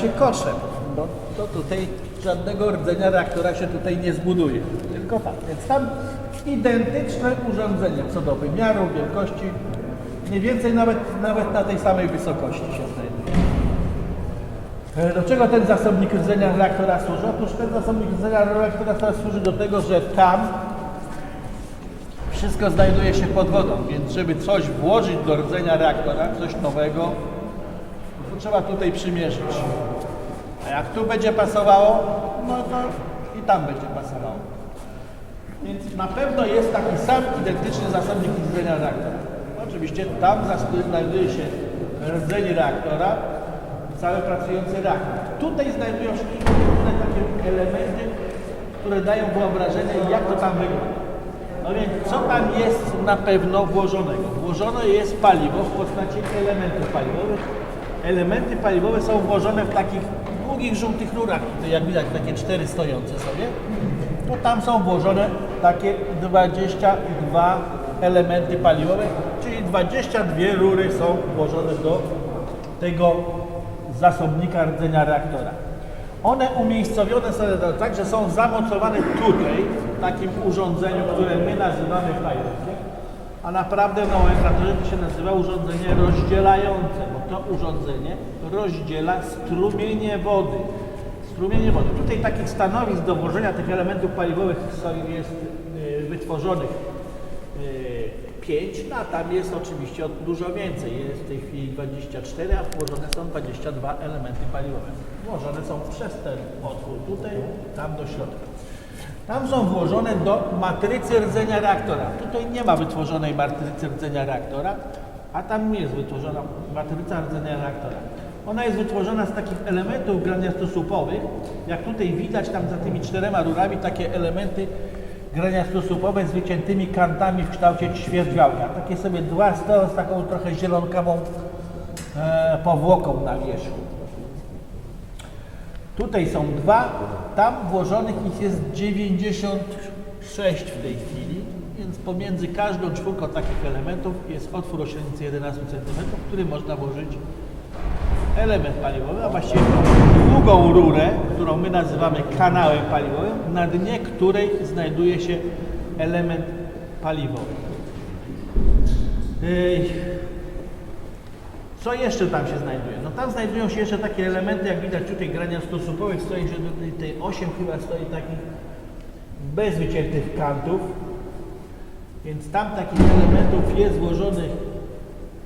się koszem, bo to tutaj żadnego rdzenia reaktora się tutaj nie zbuduje. Tylko tak, więc tam identyczne urządzenie co do wymiaru, wielkości, mniej więcej nawet, nawet na tej samej wysokości się znajduje. E, Do czego ten zasobnik rdzenia reaktora służy? Otóż ten zasobnik rdzenia reaktora służy do tego, że tam wszystko znajduje się pod wodą, więc żeby coś włożyć do rdzenia reaktora, coś nowego, to trzeba tutaj przymierzyć. A jak tu będzie pasowało, no to i tam będzie pasowało. Więc na pewno jest taki sam identyczny zasobnik rdzenia reaktora. Oczywiście tam znajduje się rdzeń reaktora, cały pracujący reaktor. Tutaj znajdują się inne takie elementy, które dają wyobrażenie, jak to tam wygląda. No więc co tam jest na pewno włożonego? Włożone jest paliwo w postaci elementów paliwowych. Elementy paliwowe są włożone w takich długich, żółtych rurach, jak widać takie cztery stojące sobie. To tam są włożone takie 22 elementy paliwowe, czyli 22 rury są włożone do tego zasobnika rdzenia reaktora. One umiejscowione są tak, że są zamocowane tutaj, w takim urządzeniu, które my nazywamy a naprawdę w nomenklaturze to się nazywa urządzenie rozdzielające, bo to urządzenie rozdziela strumienie wody. Strumienie wody. Tutaj takich stanowisk do włożenia tych elementów paliwowych jest y, wytworzonych 5, no a tam jest oczywiście dużo więcej. Jest w tej chwili 24, a włożone są 22 elementy paliwowe. Włożone są przez ten otwór tutaj, tam do środka. Tam są włożone do matrycy rdzenia reaktora. Tutaj nie ma wytworzonej matrycy rdzenia reaktora, a tam jest wytworzona matryca rdzenia reaktora. Ona jest wytworzona z takich elementów graniastosupowych. Jak tutaj widać, tam za tymi czterema rurami takie elementy graniastosupowe z wyciętymi kantami w kształcie ćwierćgałka. Takie sobie dwa stoją z taką trochę zielonkawą e, powłoką na wierzchu. Tutaj są dwa, tam włożonych ich jest 96 w tej chwili, więc pomiędzy każdą czwórką takich elementów jest otwór o średnicy 11 cm, który można włożyć element paliwowy, a właściwie długą rurę, którą my nazywamy kanałem paliwowym, na dnie której znajduje się element paliwowy. Co jeszcze tam się znajduje? No tam znajdują się jeszcze takie elementy, jak widać tutaj grania stosunkowych stoi, że do tej- tej 8 chyba stoi takich bez wyciętych kantów. Więc tam takich elementów jest złożonych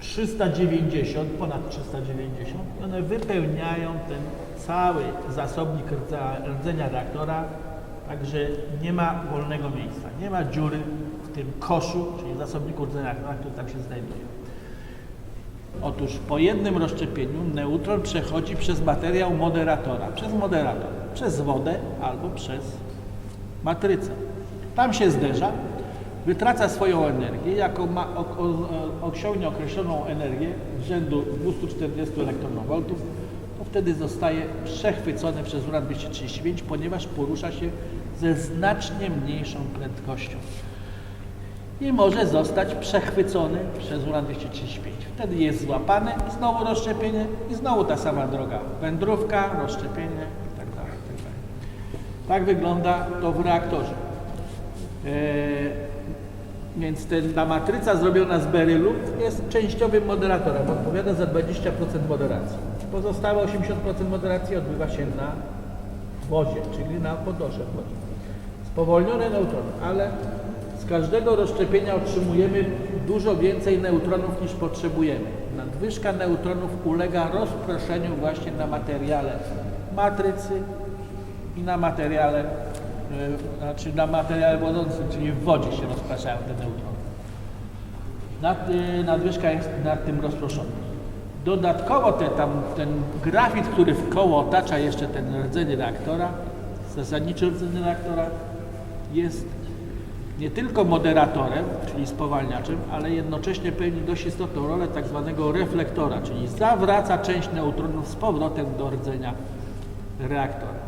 390, ponad 390 i one wypełniają ten cały zasobnik rdzenia reaktora, także nie ma wolnego miejsca, nie ma dziury w tym koszu, czyli zasobniku rdzenia reaktora, który tam się znajduje. Otóż po jednym rozszczepieniu neutron przechodzi przez materiał moderatora, przez moderator, przez wodę albo przez matrycę. Tam się zderza, wytraca swoją energię, jako ma, osiągnie określoną energię rzędu 240 elektronowoltów, to wtedy zostaje przechwycony przez uran 235, ponieważ porusza się ze znacznie mniejszą prędkością i może zostać przechwycony przez uran 235. Wtedy jest złapany, znowu rozszczepienie i znowu ta sama droga. Wędrówka, rozszczepienie tak itd. itd. Tak wygląda to w reaktorze. Eee, więc ten, ta matryca zrobiona z berylu jest częściowym moderatorem, odpowiada za 20% moderacji. Pozostałe 80% moderacji odbywa się na wodzie, czyli na podnosze w wodzie. Spowolnione neutrony, ale z każdego rozszczepienia otrzymujemy dużo więcej neutronów niż potrzebujemy. Nadwyżka neutronów ulega rozproszeniu właśnie na materiale matrycy i na materiale, e, znaczy na materiale wodzącym, czyli w wodzie się rozpraszają te neutrony. Nad, y, nadwyżka jest nad tym rozproszona. Dodatkowo te, tam, ten grafit, który w koło otacza jeszcze ten rdzeń reaktora, zasadniczy rdzeń reaktora, jest nie tylko moderatorem, czyli spowalniaczem, ale jednocześnie pełni dość istotną rolę tak zwanego reflektora, czyli zawraca część neutronów z powrotem do rdzenia reaktora.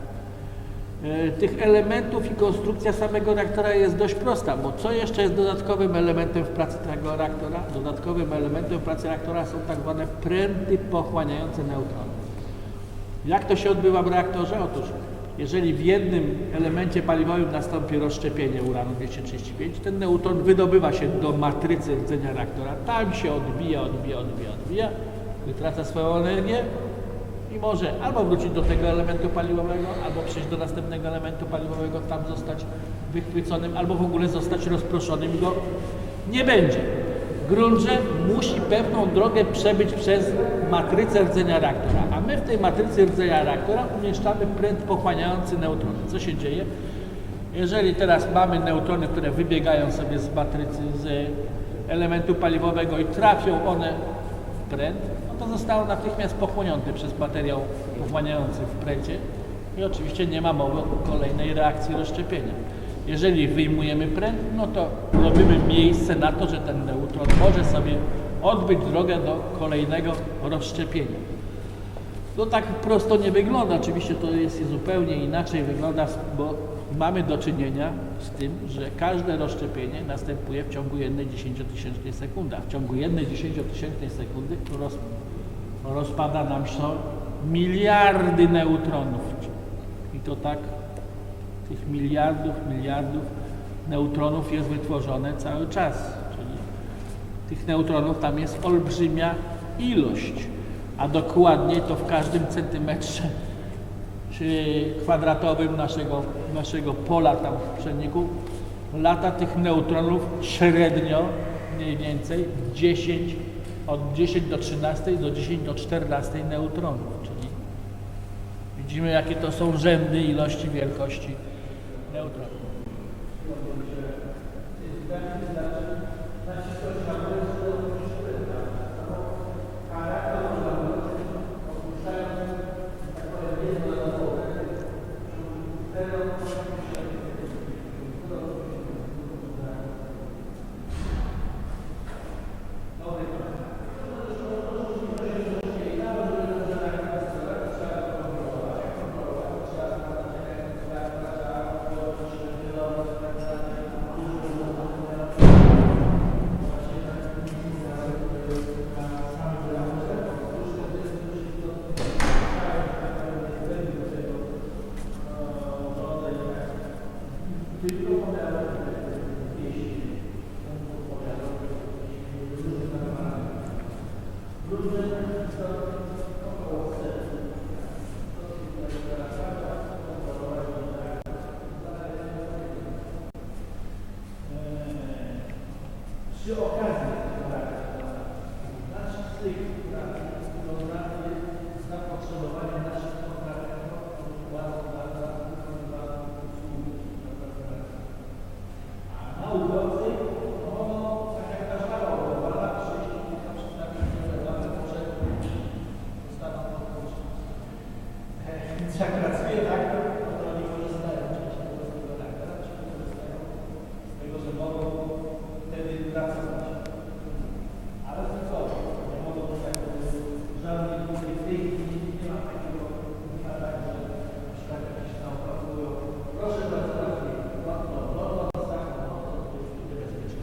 E, Tych elementów i konstrukcja samego reaktora jest dość prosta, bo co jeszcze jest dodatkowym elementem w pracy tego reaktora? Dodatkowym elementem w pracy reaktora są tak zwane pręty pochłaniające neutrony. Jak to się odbywa w reaktorze? Otóż, jeżeli w jednym elemencie paliwowym nastąpi rozszczepienie uranu 235, ten neutron wydobywa się do matrycy rdzenia reaktora, tam się odbija, odbija, odbija, odbija, wytraca swoją energię i może albo wrócić do tego elementu paliwowego, albo przejść do następnego elementu paliwowego, tam zostać wychwyconym, albo w ogóle zostać rozproszonym go nie będzie. W gruncie musi pewną drogę przebyć przez matrycę rdzenia reaktora, my w tej matrycy rdzenia reaktora umieszczamy pręd pochłaniający neutrony. Co się dzieje? Jeżeli teraz mamy neutrony, które wybiegają sobie z matrycy, z elementu paliwowego i trafią one w pręd, no to zostało natychmiast pochłonięte przez materiał pochłaniający w prędzie i oczywiście nie ma mowy o kolejnej reakcji rozszczepienia. Jeżeli wyjmujemy pręd, no to robimy miejsce na to, że ten neutron może sobie odbyć drogę do kolejnego rozszczepienia. To tak prosto nie wygląda, oczywiście to jest zupełnie inaczej wygląda, bo mamy do czynienia z tym, że każde rozszczepienie następuje w ciągu jednej dziesięciotysięcznej sekundy. W ciągu jednej dziesięciotysięcznej sekundy roz, rozpada nam się miliardy neutronów. I to tak tych miliardów, miliardów neutronów jest wytworzone cały czas. Czyli tych neutronów tam jest olbrzymia ilość, a dokładnie to w każdym centymetrze kwadratowym naszego, naszego pola tam w przeniku lata tych neutronów średnio mniej więcej 10, od 10 do 13 do 10 do 14 neutronów, czyli widzimy jakie to są rzędy ilości wielkości neutronów. Przy okazji naszych z tych programów jest zapotrzebowanie naszych kontraktów bardzo, bardzo, bardzo A naukowcy mogą, tak jak każda umowa, przyjść i kilka przedstawić relacje, może zostaną podkończone. Więc jak pracuje tak, to to oni korzystają oczywiście z tego reaktora, czy korzystają z tego, że mogą wtedy pracować. Ale to co? Nie mogą to tak, żadnej grupy w tej chwili nie ma takiego, nie ma tak, że na przykład jakieś naukowcy mówią, proszę bardzo, lepiej, no, no, no, no, tak, no, to jest niebezpieczne.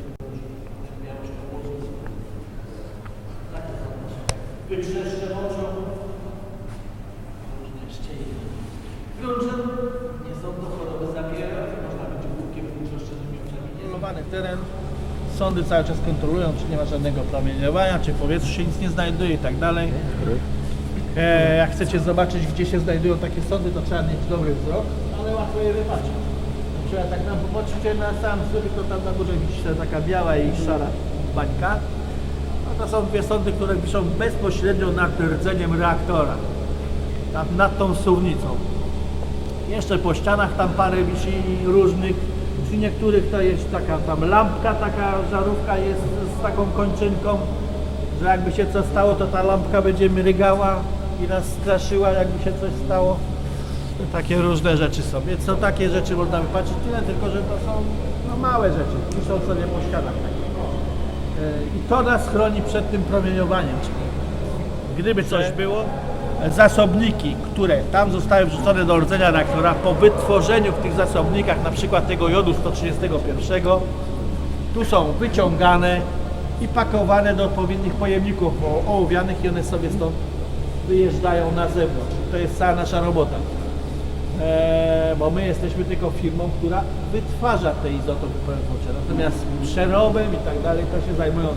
Ja muszę to położyć. Tak, to znaczy. Wykrzeszcze oczą, różne ścieżki. Grunchem nie są to choroby zabierające, można być głupkiem, wyłuszczonymi oczami. Kontrolowany teren, sądy cały czas kontrolują, czy nie ma żadnego promieniowania, czy w powietrzu się nic nie znajduje i tak dalej. E, jak chcecie zobaczyć, gdzie się znajdują takie sądy, to trzeba mieć dobry wzrok, ale łatwo je wypatrzeć. Na przykład tak na popatrzycie na sam sufit, to tam na górze widzicie taka biała i szara bańka. No to są dwie sądy, które wiszą bezpośrednio nad rdzeniem reaktora, nad, nad tą suwnicą. Jeszcze po ścianach tam parę wisi różnych. Przy niektórych to jest taka tam lampka, taka żarówka jest z taką kończynką, że jakby się coś stało, to ta lampka będzie mrygała i nas straszyła, jakby się coś stało. Takie różne rzeczy są. Więc są takie rzeczy można wypatrzeć tyle, tylko że to są no, małe rzeczy. Piszą sobie po ścianach. takie. E, I to nas chroni przed tym promieniowaniem. Czyli gdyby coś było, zasobniki, które tam zostały wrzucone do rdzenia reaktora, po wytworzeniu w tych zasobnikach na przykład tego jodu 131, tu są wyciągane i pakowane do odpowiednich pojemników ołowianych i one sobie stąd wyjeżdżają na zewnątrz. To jest cała nasza robota. Eee, bo my jesteśmy tylko firmą, która wytwarza te izotopy płynące. Natomiast przerobem i tak dalej to się zajmują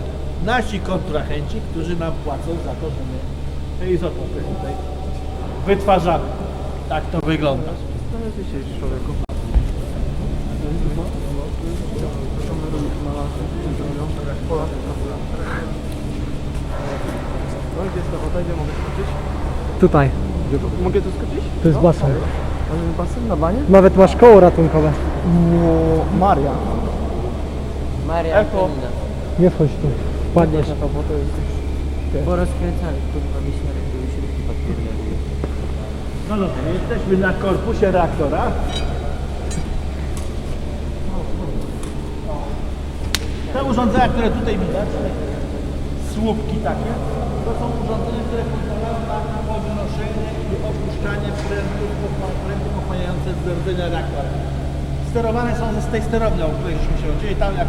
nasi kontrahenci, którzy nam płacą za to, że my te izotopy tutaj wytwarzamy. Tak to wygląda. No gdzie jest ta woda, gdzie mogę skoczyć? Tutaj, Gdzie to? Mogę tu skoczyć? to jest basen. Ale basen na banie? Nawet masz koło ratunkowe. No, Maria. Maria Eko. Nie wchodź tu. Padniesz. Na to, bo to jest już... Porozkręcali, kurwa, wisiorek, to już rybki podpierdolili. No dobrze, jesteśmy na korpusie reaktora. Te urządzenia, które tutaj widać, te słupki takie, to są urządzenia, które pozwalają na podnoszenie i opuszczanie prętów, prętów pochłaniające z rdzenia reaktora. Sterowane są ze z tej sterowni, o której się uczyli. Tam jak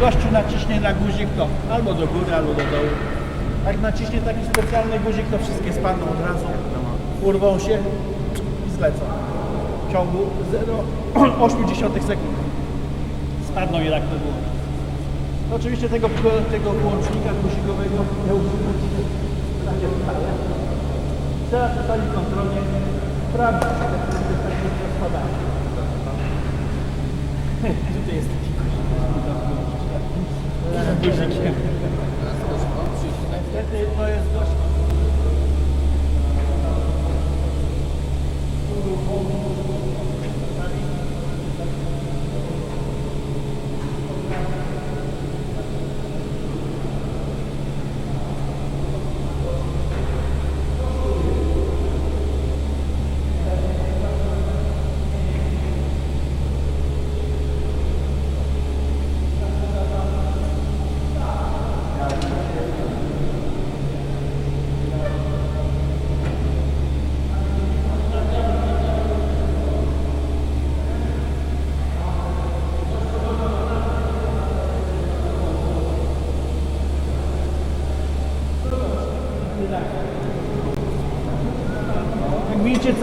gościu naciśnie na guzik, to albo do góry, albo do dołu. Jak naciśnie taki specjalny guzik, to wszystkie spadną od razu, urwą się i zlecą. W ciągu 0,8 sekund spadną i reaktor wyłączy. Oczywiście tego, tego wyłącznika guzikowego nie używać takie. Trzeba przeprowadzić kontrolę, sprawdzić, czy te tak nie spadają. Tutaj jest taki guzik. Guzik. Niestety to jest dość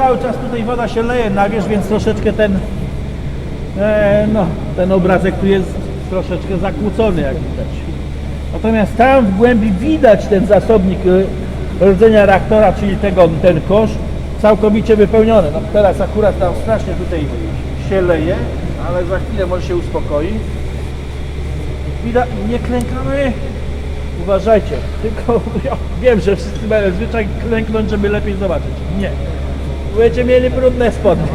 cały czas tutaj woda się leje na wierzch, więc troszeczkę ten, e, no, ten obrazek tu jest troszeczkę zakłócony, jak widać. Natomiast tam w głębi widać ten zasobnik e, rdzenia reaktora, czyli tego, ten kosz, całkowicie wypełniony. No, teraz akurat tam strasznie tutaj się leje, ale za chwilę może się uspokoi. Widać, nie klękamy. Uważajcie, tylko ja wiem, że wszyscy mają zwyczaj klęknąć, żeby lepiej zobaczyć. Nie. Będziecie mieli brudne spodnie.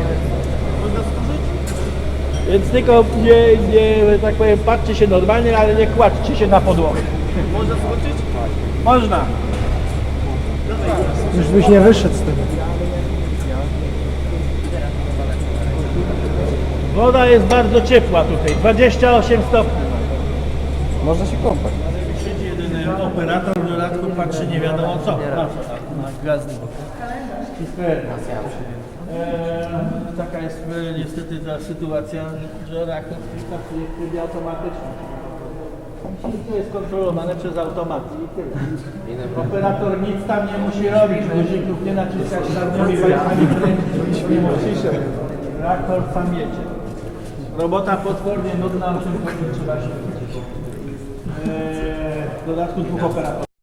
Więc tylko nie, nie, tak powiem, patrzcie się normalnie, ale nie kładźcie się na podłogę. Można skoczyć? Można. Już byś nie wyszedł z tego. Woda jest bardzo ciepła tutaj, 28 stopni. Można się kąpać. Siedzi jeden operator, w dodatku patrzy nie wiadomo co. Na gwiazdy. Eee, taka jest e, niestety ta sytuacja, że reaktor pracuje w trybie automatycznym. Wszystko jest kontrolowane przez tyle. Operator nic tam nie musi robić, guzików nie naciskać żadnymi palcami kręcić, nie. Reaktor sam jedzie. Robota potwornie nudna, o czym trzeba się. Eee, w dodatku dwóch operatorów.